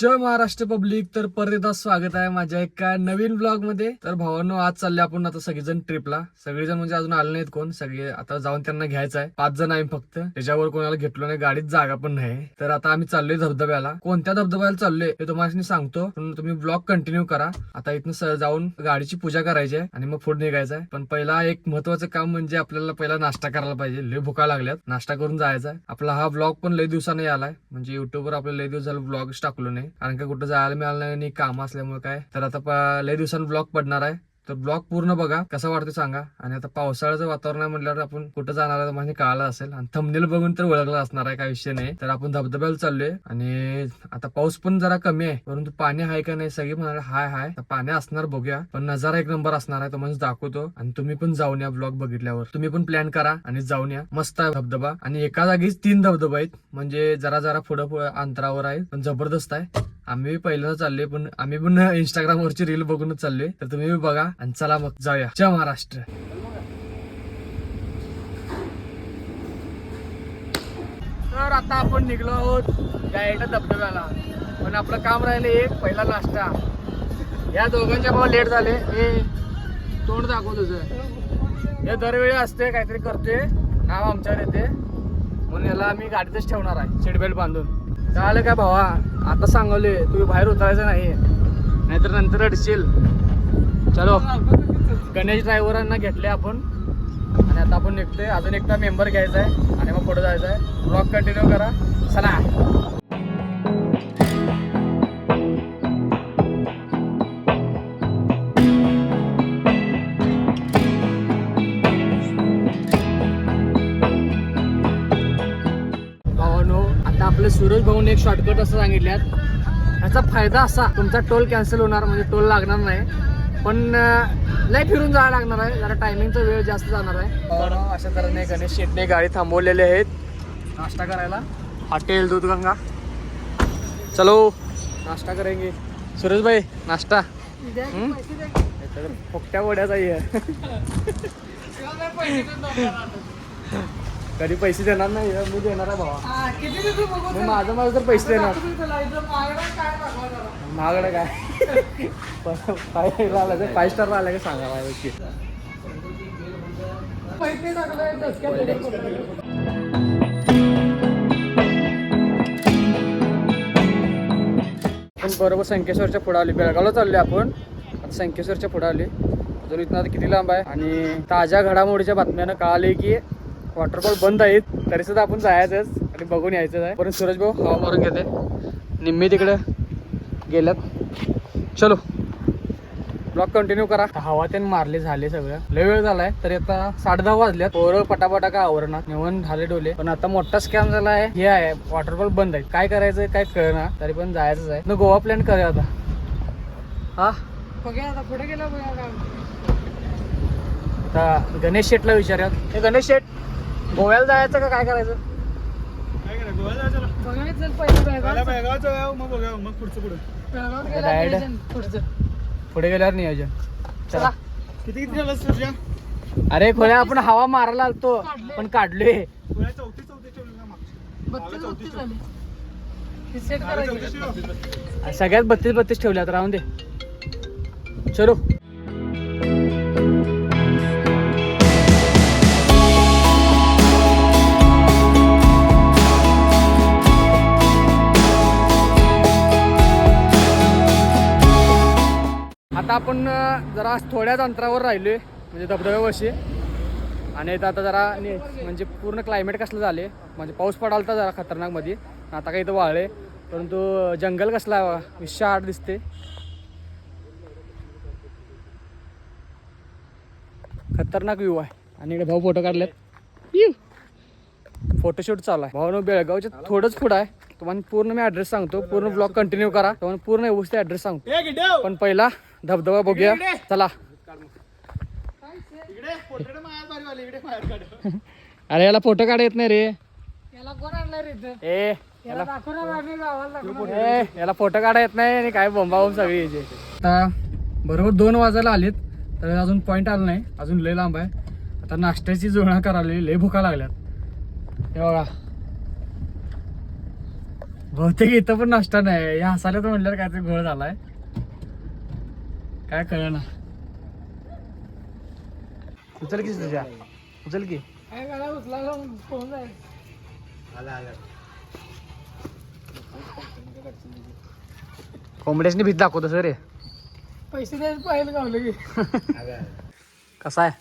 जय Maharashtra public. तर परत एकदा स्वागत आहे माझ्या एका नवीन ब्लॉगमध्ये. तर भावांनो आज चालले आपण आता सगळेजण ट्रिपला सगळेजण म्हणजे अजून आले नाहीत कोण. सगळे आता जाऊन त्यांना घ्यायचं आहे. पाच जण आहे फक्त. त्याच्यावर कोणाला घेतलो नाही गाडीत जागा पण नाही. तर आता आम्ही चाललोय धबधब्याला. कोणत्या धबधब्याला चाललोय हे तुम्हाला सांगतो. पण तुम्ही ब्लॉग कंटिन्यू करा. आता इथनं स- जाऊन गाडीची पूजा करायची आहे आणि मग पुढे निघायचं आहे. पण पहिला एक महत्वाचं काम म्हणजे आपल्याला पहिला नाश्ता करायला पाहिजे. लय भुका लागल्यात. नाश्ता करून जायचा आहे. आपला हा ब्लॉग पण लय दिवसाने आलाय म्हणजे युट्यूबवर आपल्याला लय दिवस झालं ब्लॉग टाकलो नाही. कारण का कुठं जायला मिळालं नाही आणि काम असल्यामुळे काय? तर आता लय दिवसांनी ब्लॉग पडणार आहे. तर ब्लॉग पूर्ण बघा कसं वाटतं सांगा. आणि आता पावसाळ्याचं वातावरण आहे म्हटल्यावर आपण कुठं जाणार आहे म्हणजे कळालं असेल. आणि थंबनेल बघून तर ओळखला असणार आहे काय विषय नाही. तर आपण धबधब्याला चाललोय. आणि आता पाऊस पण जरा कमी आहे परंतु पाणी आहे का नाही सगळी म्हणाले हाय हाय. पाणी असणार बघूया. पण नजारा एक नंबर असणार आहे तो म्हणजे दाखवतो. आणि तुम्ही पण जाऊन या ब्लॉग बघितल्यावर. तुम्ही पण प्लॅन करा आणि जाऊन या. मस्त आहे धबधबा. आणि एका जागीच तीन धबधबा आहेत. म्हणजे जरा जरा पुढं पुढं अंतरावर आहे पण जबरदस्त आहे. आम्ही पहिल्यांदा चालले पण आम्ही पण इंस्टाग्राम वरची रील बघूनच चालले तर तुम्ही बी बघा आणि चला मग जाऊया. जय महाराष्ट्र. तर आता आपण निघलो आहोत डायरेक्ट धबधब्याला. पण आपलं काम राहिलं एक पहिला नाश्ता. या दोघांच्या भाऊ लेट झाले. हे तोंड दाखव तुझं. हे दरवेळी असते काहीतरी करतोय. नाव आमच्यावर येते म्हणून याला आम्ही गाडीतच ठेवणार आहे सीट बेल्ट बांधून. झालं काय भावा? आता सांगवले तुम्ही बाहेर उतरायचं नाही. नाहीतर नंतर अडशील चलो. गणेश ड्रायव्हरांना घेतले आपण. आणि आता आपण निघतोय. अजून एकदा मेंबर घ्यायचा आहे आणि मग पुढे जायचं आहे ब्लॉग कंटिन्यू करा. चला. एक शॉर्टकट असं सांगितल्यात. ह्याचा फायदा असा तुमचा टोल कॅन्सल होणार म्हणजे टोल लागणार नाही. पण लय फिरून जायला लागणार आहे जरा टायमिंगचा वेळ जास्त जाणार आहे. अशा तऱ्हेने गणेश शेटने गाडी थांबवलेली आहेत. नाश्ता करायला? हॉटेल दूधगंगा. चलो. नाश्ता करेंगे. सूरज भाई नाश्ता फुकट्या वड्याचा आहे. कधी पैसे देणार नाही मी देणार आहे भावा. मी माझं माझं तर पैसे देणार. महागडं काय काय? आलं तर फाय स्टार आलं का सांगा मला नक्की. आपण बरोबर संकेश्वरच्या पुढे आली बेळगावला चालले आपण. आता संकेश्वरच्या पुढे आले. अजून इथनं आता किती लांब आहे? आणि ताज्या घडामोडीच्या बातम्यानं कळाले की वॉटरफॉल बंद आहेत तरी सुद्धा आपण जायचंच आणि बघून यायचंच आहे. परत सूरज भाऊ हवा मारून घेते. निम्मी तिकडे गेल्यात. चलो. ब्लॉग कंटिन्यू करा. हवा त्याने मारले झाले सगळं. लय वेळ झालाय तरी आता साडे दहा वाजल्यात. पोरं पटापटा का आवरणार. निवण झाले डोले. पण आता मोठा स्कॅम झाला आहे हे आहे वॉटरफॉल बंद आहे काय करायचं काय कळना. तरी पण जायचंच आहे. न गोवा प्लॅन करूया आता. हा? बघूया आता पुढे गेला बघूया आता गणेश शेटला विचारूयात. हे गणेश शेट. गोव्याला जायचं का काय करायचं? बघूया चल पहिलं बेळगाव आता गेला direct- नियोजन पुढचं. पुढे गेल्यावर नियोजन. चला. किती किती झालं सुरजा? अरे खोल्या आपण हवा मारायला आलतो पण काढलोय. चौथी चौथी ठेवली ना मागची. बत्तीस बत्तीस झाली. ही सेट करायची. सगळ्यात बत्तीस बत्तीस ठेवल्यात राहून दे. चलो. आपण जरा थोड्याच अंतरावर राहिलोय म्हणजे धबधब्यावरशी आणि इथं आता जरा म्हणजे पूर्ण क्लायमेट कसलं झाले म्हणजे पाऊस पडालता तर जरा खतरनाकमध्ये आता काही इथं वाळले परंतु जंगल कसला आहे बघा, विशाळ दिसते खतरनाक व्ह्यू आहे. आणि इकडे भाऊ फोटो काढलेत. फोटोशूट चालू आहे. भाऊ बेळगावच्या थोडंच पुढं आहे. तुम्हाला पूर्ण मी ऍड्रेस सांगतो. पूर्ण ब्लॉग कंटिन्यू करा. तुम्हाला पूर्ण व्यवस्थित ऍड्रेस सांगतो. पण पहिला धबधबा बघूया. चला. अरे याला फोटो काढ येत नाही रे. याला ए फोटो काढा येत नाही आणि काय बोंबाबोंब सगळी यायची आता बरोबर दोन वाजायला आलेत तर अजून पॉईंट आला नाही. अजून लय लांब आहे. आता नाश्त्याची जुळणा करायला लय भुका लागल्यात. हे बघा. बहुतेक इथं पण नाश्ता नाही. या हसायला तर म्हणल्यावर काहीतरी घोळ झालाय. काय कळ ना उचल की तुझ्या? उचल की. काय करा उचलायला फोन कोंबड्यासनी भीत दाखवतो सर रे. पैसे द्यायला पाहिजे गावलं की कसा आहे?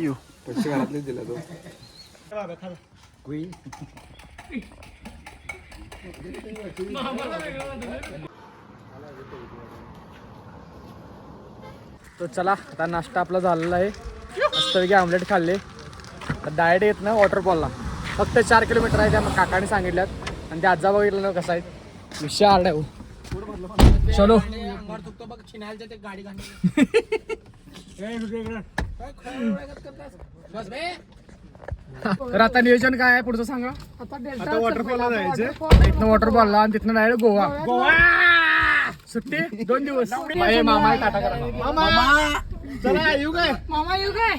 यू. तो. चला आता नाश्ता आपला झालेला आहे. मस्तपैकी आमलेट खाल्ले. डायरेक्ट येत ना वॉटरफॉलला फक्त चार किलोमीटर आहे त्या काकाने सांगितल्यात. आणि ते आजा बघितलं ना कसं आहे. विषय आला आहे हो. चलो. तर आता नियोजन काय आहे पुढचं सांगा? आता डेल्टा आता waterfall ला जायचं? इथनं वॉटरफॉलला आणि तिथनं डायरेक्ट गोवा. गोवा! सुट्टी? दोन दिवस. मामा टाटा करा. मामा! चला येऊ काय? मामा येऊ काय?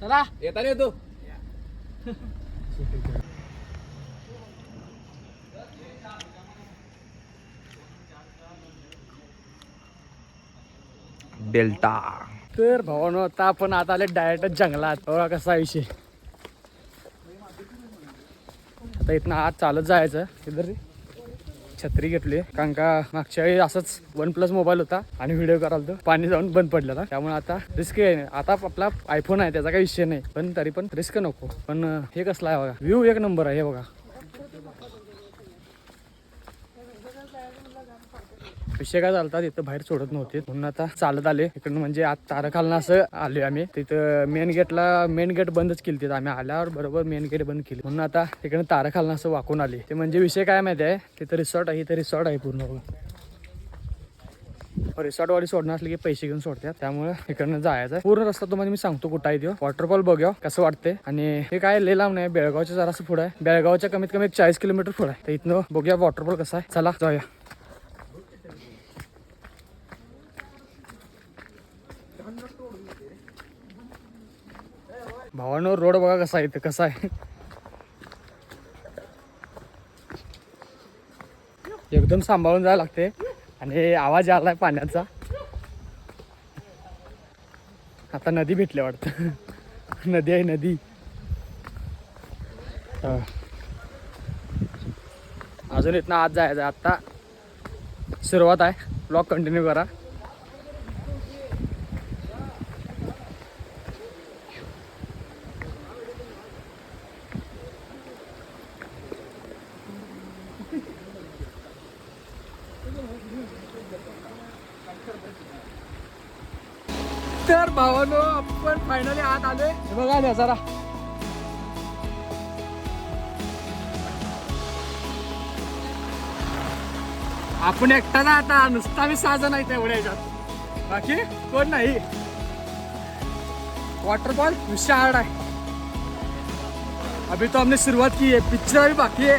चला. येता येतो. डेल्टा. तर भावानो आता आपण आता आले डायरेक्ट जंगलात. बघा कसा विषय. आता इथनं आत चालत जायचं. इधर छत्री घेतली. कारण का मागच्या वेळी असंच वन प्लस मोबाईल होता आणि व्हिडिओ कराल तो पाणी जाऊन बंद पडलेला त्यामुळे आता रिस्क आहे. आता आपला आयफोन आहे त्याचा काही विषय नाही. पण तरी पण रिस्क नको. पण हे कसलं आहे बघा. व्ह्यू एक नंबर आहे हे बघा. विषय काय चालतात तिथं बाहेर सोडत नव्हते. म्हणून आता चालत आले. इकडून म्हणजे आता तारा खालनं असं आलोय आम्ही. तिथं मेन गेटला मेन गेट बंदच केली तिथं आम्ही. आल्यावर बरोबर मेन गेट बंद केली. म्हणून आता तिकडून तारा असं वाकून आले. ते म्हणजे विषय काय माहिती आहे? तिथं रिसॉर्ट आहे इथं रिसॉर्ट आहे पूर्ण रिसॉर्टवाली हो, सोडणं असले की पैसे घेऊन सोडतात. त्यामुळे इकडनं जायचं. आहे. पूर्ण रस्ता तुम्हाला मी सांगतो कुठं आहे तो. वॉटरफॉल बघूया कसं वाटते आणि हे काय लय लांब नाही. बेळगावच्या जरासं पुढं आहे. बेळगावच्या कमीत कमी एक चाळीस किलोमीटर पुढं आहे. तर इथनं बघूया वॉटरफॉल कसा आहे. चला जाऊया. भावांवर रोड बघा कसा आहे इथं कसा आहे. एकदम सांभाळून जायला लागते आणि आवाज आलाय पाण्याचा. आता नदी भेटली वाटतं. नदी आहे नदी. अजून इथनं आत जायचं आत्ता आता सुरुवात आहे. ब्लॉग कंटिन्यू करा तर भावानो आपण फायनली आत आलोय नजारा आपण एकटा ना आता नुसता मी सहा जण आहेत ह्याच्यात. बाकी कोण नाही. वॉटरफॉल विषय आहे. अभी तो हमने सुरुवात की है पिक्चर अभी बाकी है.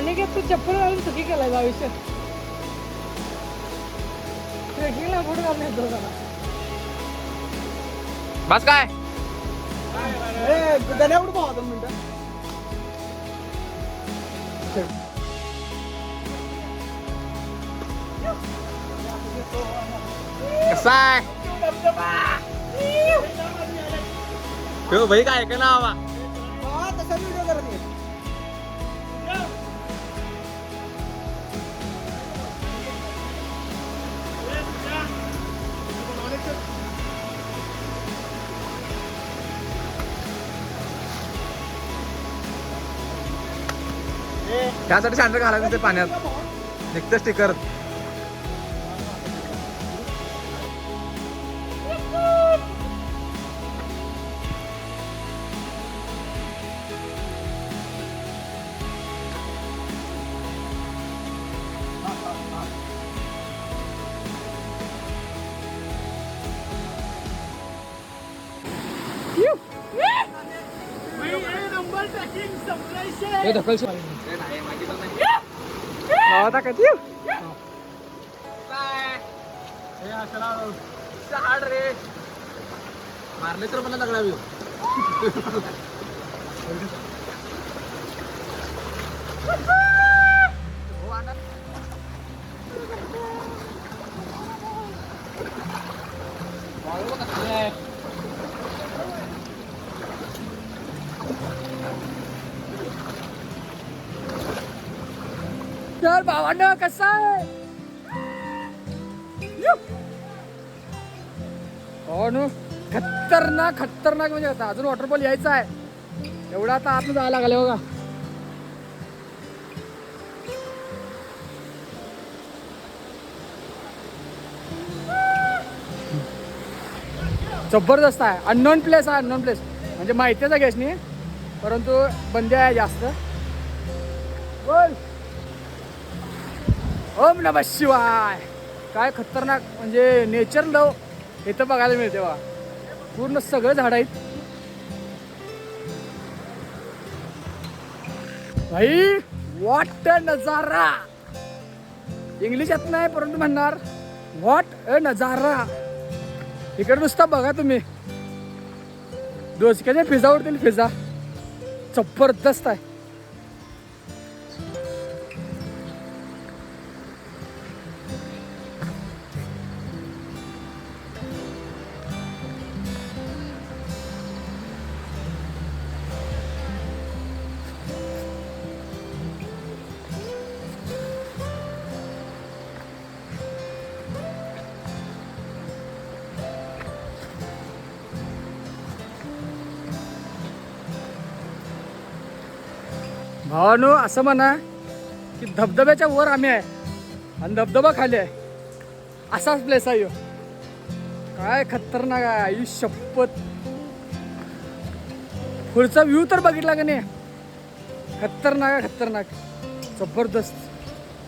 चल रे चल आणि काय तू चप्पल घालून चुकी केलाय आयुष्यात ट्रेकिंगला कुठं घालून येतो जरा बस काय गण्या एवढं पाहा दोन मिनिटं। कसा आहे हो? भाई काय का ना बाबा तसा व्हिडिओ करत त्यासाठी सॅन्डल घालायचं ते पाण्यात. निघतं स्टिकर हे ढकलशील लावा का ती? मारले तर मला लागला तर भावांना कसा आहे यु. खतरनाक खतरनाक म्हणजे आता अजून वॉटरफॉल यायचा आहे. एवढा आता आत जायला लागले बघा. जबरदस्त आहे. अननोन प्लेस आहे अननोन प्लेस म्हणजे माहिती आहे गॅसनी परंतु बंदी आहे जास्त. बोल. ओम नम शिवाय. काय खतरनाक म्हणजे नेचर लव इथं बघायला मिळते बा पूर्ण सगळं झाड आहेत. भाई वॉट अ नजारा. इंग्लिश येत नाही परंतु म्हणणार वॉट अ नजारा. इकडे नुसता बघा तुम्ही. डोसक्याच्या फिजा उडतील फिजा जबरदस्त आहे. भावानो असं म्हणा की धबधब्याच्या वर आम्ही आहे आणि धबधबा खाली आहे. असाच प्लेस आहे काय खतरनाक आहे आई शपथ. पुढचा व्ह्यू तर बघितला का नाही? खतरनाक आहे खतरनाक. जबरदस्त.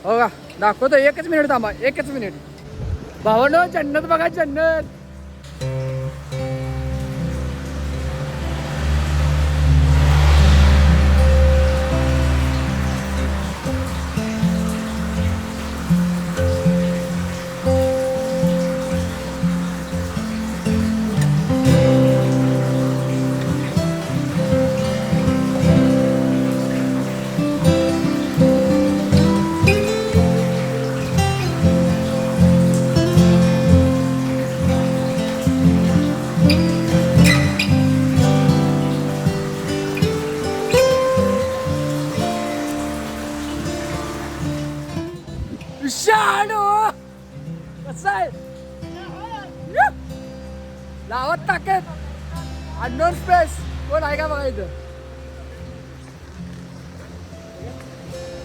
हो का? दाखवतो एकच मिनिट थांबा एकच मिनिट भावानो जन्नत बघा जन्नत. शाणू कसं आहे! लावत टाकेत अननोन स्पेस कोण आहे का बघा इथं?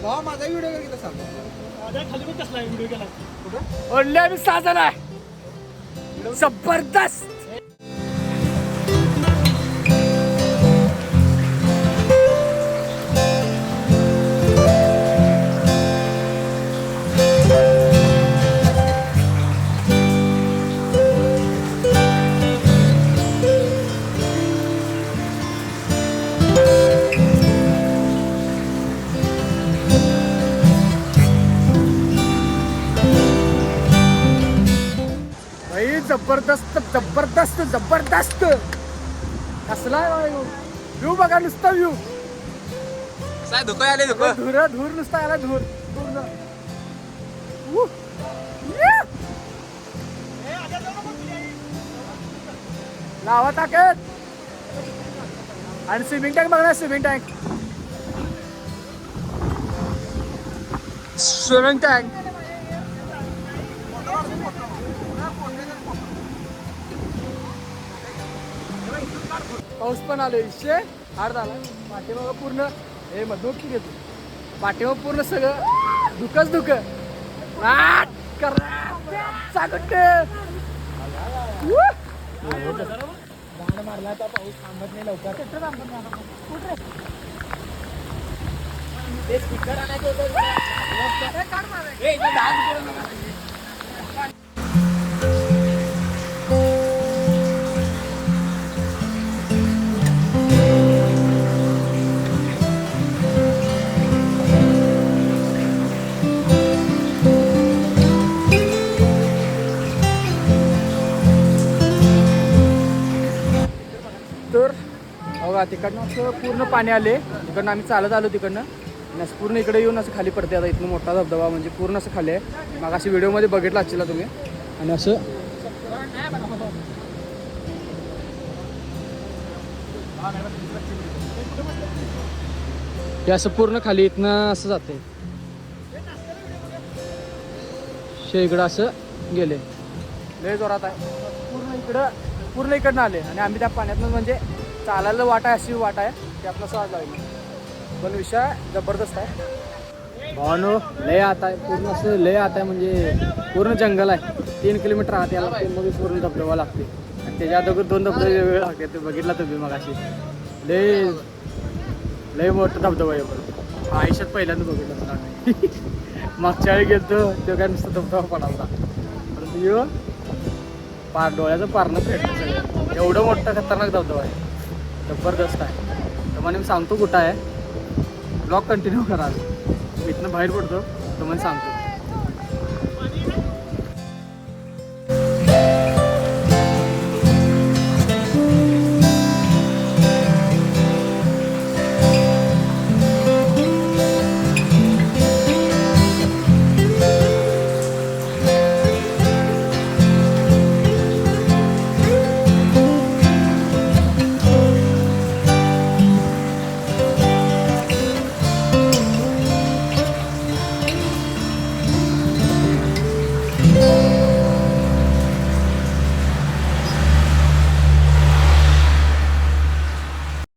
भावा माझा व्हिडिओ घेतला सांग. केला ओढले आम्ही सहा जण आहे. जबरदस्त. जबरदस्त. कसला व्ह्यू बघा नुसता व्ह्यू. काय धुकं आले धुकं. धुर धूर नुसता आला धूर. पूर्ण. लावा टाकत आणि स्विमिंग टँक बघा स्विमिंग टँक स्विमिंग टँक पाऊस पण आलो इशे हार झाला. पाठीमागं पूर्ण हे मग की घेतो पाठीमागं पूर्ण सगळं दुखच दुख. सागट मारला तर पाऊस थांबत नाही लवकर तिकडनं असं पूर्ण पाणी आले. तिकडनं आम्ही चालत आलो तिकडनं. आणि असं पूर्ण इकडे येऊन असं खाली पडते आता इथून मोठा धबधबा म्हणजे पूर्ण असं खाली आहे. मग अशी व्हिडिओमध्ये बघितला असतील तुम्ही. आणि असं हे असं पूर्ण खाली इथनं असं जाते शे इकडं असं गेले. लय जोरात आहे. पूर्ण इकडं पूर्ण इकडनं आले. आणि आम्ही त्या पाण्यातनं म्हणजे चालायला वाट आहे अशी वाट आहे ते आपलं सहज लागली. पण विषय जबरदस्त आहे. भावानो लय आत आहे. पूर्ण असं लय आत आहे म्हणजे पूर्ण जंगल आहे. तीन किलोमीटर आत यायला लागते मग पूर्ण धबधबा लागते आणि त्याच्या अगोदर दोन धबधबे वेगळे लागते ते बघितला तुम्ही मग अशी. लय लय मोठं धबधबा आहे पण आयुष्यात पहिल्यांदा बघितलं. मागच्या वेळी गेलतो तो काय नुसतं धबधबा पडाला परंतु पार डोळ्याचं पारणं फेडलं सगळं. एवढं मोठं खतरनाक धबधबा आहे. जबरदस्त आहे. तर मग मी सांगतो कुठं आहे. ब्लॉग कंटिन्यू करा. मी इथनं बाहेर पडतो. तर मग सांगतो.